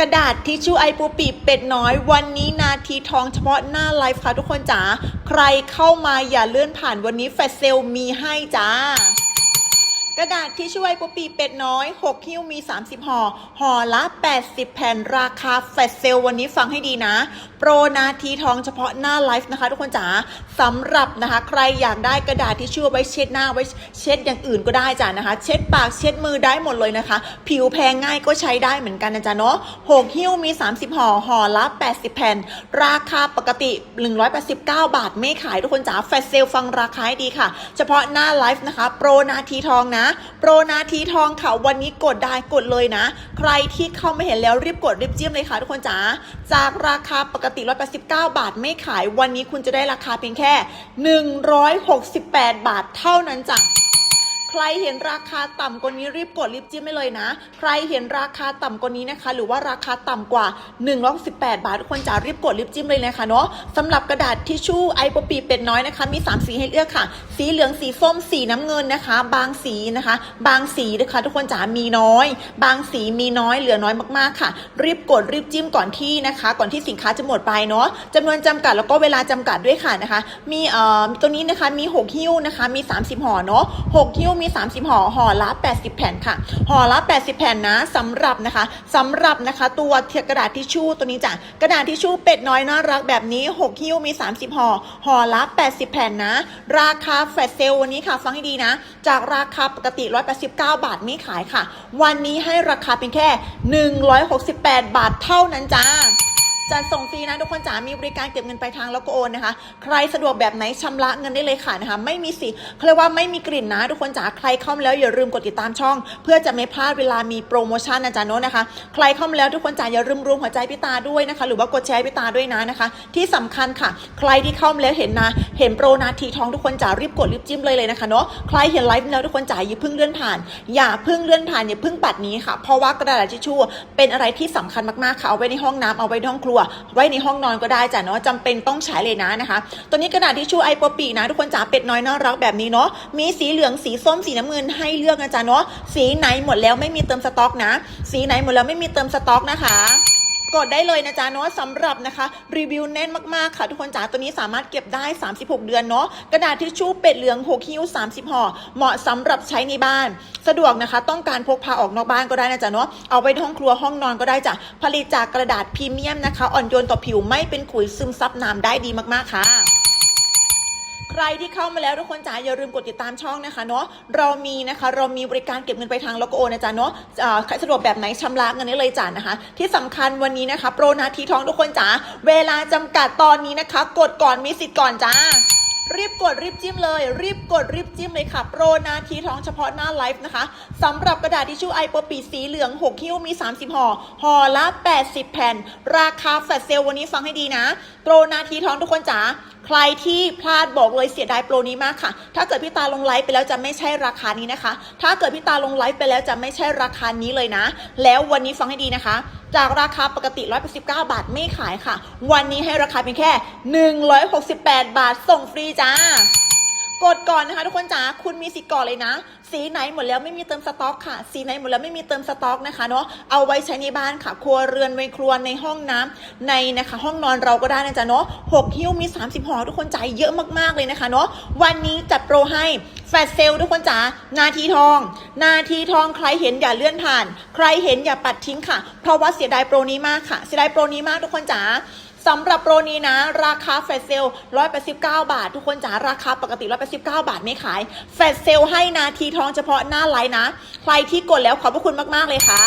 กระดาษทิชชู่ไอปูปีเป็ดน้อย วันนี้นาทีทองเฉพาะหน้าไลฟ์ค่ะทุกคนจ๋าใครเข้ามาอย่าเลื่อนผ่านวันนี้แฟชเซลมีให้จ้า กระดาษที่ช่วยปูปีเป็ดน้อย6หิ้วมี 30ห่อห่อละ 80 แผ่นราคาแฟลชเซลวันนี้ฟังให้ดีนะ โปรนาทีทองเฉพาะหน้าไลฟ์นะคะ ทุกคนจ๋าสำหรับนะคะ ใครอยากได้กระดาษที่ช่วยไว้เช็ดหน้าไว้เช็ดอย่างอื่นก็ได้จ้ะนะคะ เช็ดปากเช็ดมือได้หมดเลยนะคะ ผิวแพงง่ายก็ใช้ได้เหมือนกันนะจ๊ะเนาะ6หิ้วมี 30ห่อห่อละ 80 แผ่น ราคาปกติ 189 บาทไม่ขายทุกคนจ๋าแฟลชเซลฟังราคาให้ดีค่ะ เฉพาะหน้าไลฟ์นะคะ โปรนาทีทองนะโปรนาทีทองค่ะวันนี้กดได้กดเลยนะ ใครที่เข้าไม่เห็นแล้วรีบกดรีบจิ้มเลยค่ะทุกคนจ๋าจากราคาปกติ 189 บาทไม่ขาย วันนี้คุณจะได้ราคาเพียงแค่ 168 บาทเท่านั้นจ้ะ รเห็นราคาต่ำกว่านี้รีบกดรีบจิ้มไปเลยนะ ใครเห็นราคาต่ำกว่านี้นะคะ หรือว่าราคาต่ำกว่า118บาททุกคนจะรีบกดรีบจิ้มเลยนะคะเนาะสำหรับกระดาษทิชชู่ไอโปปีเป็ดน้อยนะคะ มี 3 สีให้เลือกค่ะ สีเหลืองสีส้มสีน้ำเงินนะคะ บางสีนะคะ บางสีนะคะ ทุกคนจ๋ามีน้อย บางสีมีน้อยเหลือน้อยมากๆค่ะ รีบกดรีบจิ้มก่อนที่นะคะ ก่อนที่สินค้าจะหมดไปเนาะจำนวนจำกัดแล้วก็เวลาจำกัดด้วยค่ะนะคะ มีเอ่อตัวนี้นะคะมี 6 หิ้วนะคะ มี 30ห่อเนาะ6หิ้วมี30ห่อห่อละ 80 แผ่นค่ะห่อละ 80 แผ่นนะสำหรับนะคะสำหรับนะคะตัวกระดาษทิชชู่ตัวนี้จ้ะกระดาษทิชชู่เป็ดน้อยน่ารักแบบนี้ 6 หิ้วมี 30ห่อห่อละ 80 แผ่นนะ ราคาแฟลชเซลวันนี้ค่ะฟังให้ดีนะ จากราคาปกติ 189 บาทไม่ขายค่ะ วันนี้ให้ราคาเพียงแค่ 168 บาทเท่านั้นจ้า จัดส่งฟรีนะทุกคนจ๋ามีบริการเก็บเงินปลายทางแล้วก็โอนนะคะ ใครสะดวกแบบไหนชำระเงินได้เลยค่ะนะคะไม่มีสิเขาเรียกว่าไม่มีกลิ่นนะ ทุกคนจ๋าใครเข้ามาแล้วอย่าลืมกดติดตามช่อง เพื่อจะไม่พลาดเวลามีโปรโมชั่นนะจ๊ะโน้ตนะคะ ใครเข้ามาแล้วทุกคนจ๋าอย่าลืมรวมหัวใจพี่ตาด้วยนะคะ หรือว่ากดแชร์พี่ตาด้วยนะนะคะ ที่สำคัญค่ะ ใครที่เข้ามาแล้วเห็นนะเห็นโปรนาทีทองทุกคนจ๋ารีบกดรีบจิ้มเลยเลยนะคะเนาะใครเห็นไลฟ์แล้วทุกคนจ๋าอย่าเพิ่งเลื่อนผ่าน อย่าเพิ่งเลื่อนผ่านอย่าเพิ่งปัดนี้ค่ะ เพราะว่ากระดาษทิชชู่เป็นอะไรที่สำคัญมากๆค่ะเอาไว้ในห้องน้ำเอาไว้ในห้องครัวไว้ในห้องนอนก็ได้จ้ะเนาะจำเป็นต้องใช้เลยนะนะคะ ตัวนี้กระดาษทิชชู่ไอโปปีนะทุกคนจ๋าเป็ดน้อยน่ารักแบบนี้เนาะมีสีเหลืองสีส้มสีน้ำเงินให้เลือกนะจ๊ะเนาะสีไหนหมดแล้วไม่มีเติมสต็อกนะ สีไหนหมดแล้วไม่มีเติมสต็อกนะคะ กดได้เลยนะจ๊ะเนาะสำหรับนะคะรีวิวแน่นมากๆค่ะ ทุกคนจ๋าตัวนี้สามารถเก็บได้ 36 เดือนเนาะกระดาษทิชชู่เป็ดเหลือง6คิ้ว 30ห่อเหมาะสำหรับใช้ในบ้าน สะดวกนะคะ ต้องการพกพาออกนอกบ้านก็ได้นะจ๊ะเนาะเอาไว้ห้องครัวห้องนอนก็ได้จ้ะผลิตจากกระดาษพรีเมียมนะคะ อ่อนโยนต่อผิวไม่เป็นขุยซึมซับน้ำได้ดีมากๆค่ะ รที่เข้ามาแล้วทุกคนจ๋าอย่าลืมกดติดตามช่องนะคะเนาะเรามีนะคะเรามีบริการเก็บเงินไปลายทางแล้วก็โอนนะจ๊ะเนาะอ่อใครสะดวกแบบไหนชำระเงินได้เลยจ้ะนะคะ ที่สำคัญวันนี้นะคะโปรนาทีทองทุกคนจ๋าเวลาจำกัดตอนนี้นะคะ กดก่อนมีสิทธิ์ก่อนจ้ารีบกดรีบจิ้มเลย รีบกดรีบจิ้มเลยค่ะ โปรนาทีทองเฉพาะหน้าไลฟ์นะคะสำหรับกระดาษทิชชู่ไอโปปีสีเหลือง 6 คิ้วมี 30ห่อห่อละ 80 แผ่น ราคาแฟลชเซลวันนี้ฟังให้ดีนะ โปรนาทีทองทุกคนจ๋า ใครที่พลาดบอกเลยเสียดายโปรนี้มากค่ะ ถ้าเกิดพี่ตาลงไลฟ์ไปแล้วจะไม่ใช่ราคานี้นะคะ ถ้าเกิดพี่ตาลงไลฟ์ไปแล้วจะไม่ใช่ราคานี้เลยนะ แล้ววันนี้ฟังให้ดีนะคะ จากราคาปกติ 189 บาทไม่ขายค่ะ วันนี้ให้ราคาเพียงแค่ 168 บาทส่งฟรีจ้า กดก่อนนะคะทุกคนจ๋าคุณมีสิทธิ์ก่อนเลยนะ สีไหนหมดแล้วไม่มีเติมสต็อกค่ะ สีไหนหมดแล้วไม่มีเติมสต็อกนะคะเนาะเอาไว้ใช้ในบ้านค่ะ ครัวเรือนในครัวในห้องน้ำในนะคะ ห้องนอนเราก็ได้นะจ๊ะเนาะหกหิ้วมี 30ห่อทุกคนจ่าเยอะมากๆเลยนะคะเนาะวันนี้จัดโปรให้แฟลชเซลทุกคนจ๋านาทีทอง นาทีทองใครเห็นอย่าเลื่อนผ่าน ใครเห็นอย่าปัดทิ้งค่ะ เพราะว่าเสียดายโปรนี้มากค่ะ เสียดายโปรนี้มากทุกคนจ๋า สำหรับโปรนี้นะ ราคาแฟลชเซล189บาท ทุกคนจ๋าราคาปกติ189บาทไม่ขาย แฟลชเซลให้นาทีทองเฉพาะหน้าไลน์นะ ใครที่กดแล้วขอบพระคุณมากๆเลยค่ะ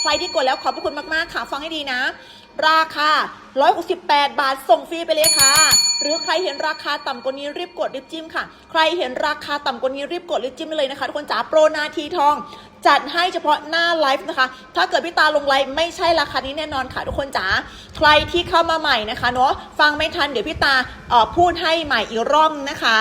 ใครที่กดแล้วขอบพระคุณมากๆค่ะ ฟังให้ดีนะ ราคา 168 บาทส่งฟรีไปเลยค่ะ หรือใครเห็นราคาต่ำกว่านี้รีบกดรีบจิ้มค่ะ ใครเห็นราคาต่ำกว่านี้รีบกดรีบจิ้มเลยนะคะทุกคนจ๋าโปรนาทีทอง จัดให้เฉพาะหน้าไลฟ์นะคะ ถ้าเกิดพี่ตาลงไลฟ์ไม่ใช่ราคานี้แน่นอนค่ะทุกคนจ๋า ใครที่เข้ามาใหม่นะคะเนาะ ฟังไม่ทันเดี๋ยวพี่ตาพูดให้ใหม่อีกรอบนะคะ